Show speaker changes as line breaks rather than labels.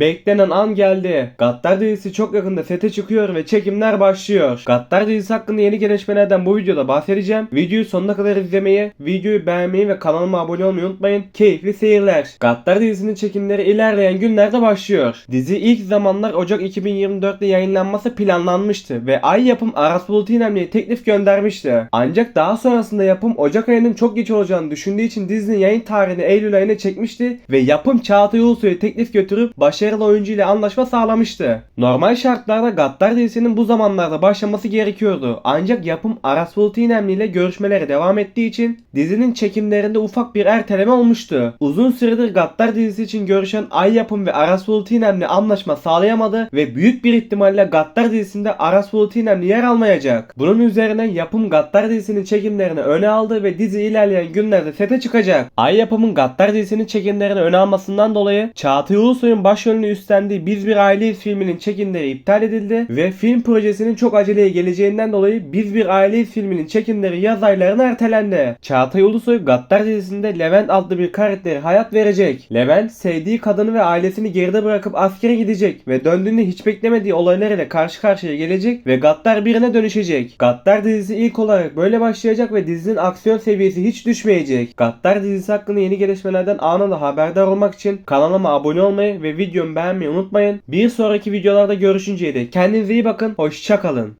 Beklenen an geldi. Gattar dizisi çok yakında sete çıkıyor ve çekimler başlıyor. Gattar dizisi hakkında yeni gelişmelerden bu videoda bahsedeceğim. Videoyu sonuna kadar izlemeyi, videoyu beğenmeyi ve kanalıma abone olmayı unutmayın. Keyifli seyirler. Gattar dizisinin çekimleri ilerleyen günlerde başlıyor. Dizi ilk zamanlar Ocak 2024'te yayınlanması planlanmıştı ve Ay Yapım Aras Bulut İynemli'ye teklif göndermişti. Ancak daha sonrasında yapım Ocak ayının çok geç olacağını düşündüğü için dizinin yayın tarihini Eylül ayına çekmişti ve yapım Çağatay Ulusoy'a teklif götürüp başarılı oyuncu ile anlaşma sağlamıştı. Normal şartlarda Gattar dizisinin bu zamanlarda başlaması gerekiyordu. Ancak yapım Aras Bulut ile görüşmelere devam ettiği için dizinin çekimlerinde ufak bir erteleme olmuştu. Uzun süredir Gattar dizisi için görüşen Ay Yapım ve Aras Bulut anlaşma sağlayamadı ve büyük bir ihtimalle Gattar dizisinde Aras Bulut yer almayacak. Bunun üzerine yapım Gattar dizisinin çekimlerini öne aldı ve dizi ilerleyen günlerde sete çıkacak. Ay Yapım'ın Gattar dizisinin çekimlerini öne almasından dolayı Çağatay Ulusoy'un başrolünü üstlendiği Biz Bir Aileyiz filminin çekimleri iptal edildi ve film projesinin çok aceleye geleceğinden dolayı Biz Bir Aileyiz filminin çekimleri yaz aylarına ertelendi. Çağatay Ulusoy Gattar dizisinde Levent adlı bir karakteri hayat verecek. Levent sevdiği kadını ve ailesini geride bırakıp askere gidecek ve döndüğünde hiç beklemediği olaylarıyla karşı karşıya gelecek ve Gattar birine dönüşecek. Gattar dizisi ilk olarak böyle başlayacak ve dizinin aksiyon seviyesi hiç düşmeyecek. Gattar dizisi hakkında yeni gelişmelerden anında haberdar olmak için kanalıma abone olmayı ve videomu beğenmeyi unutmayın. Bir sonraki videolarda görüşünceye dek kendinize iyi bakın. Hoşçakalın.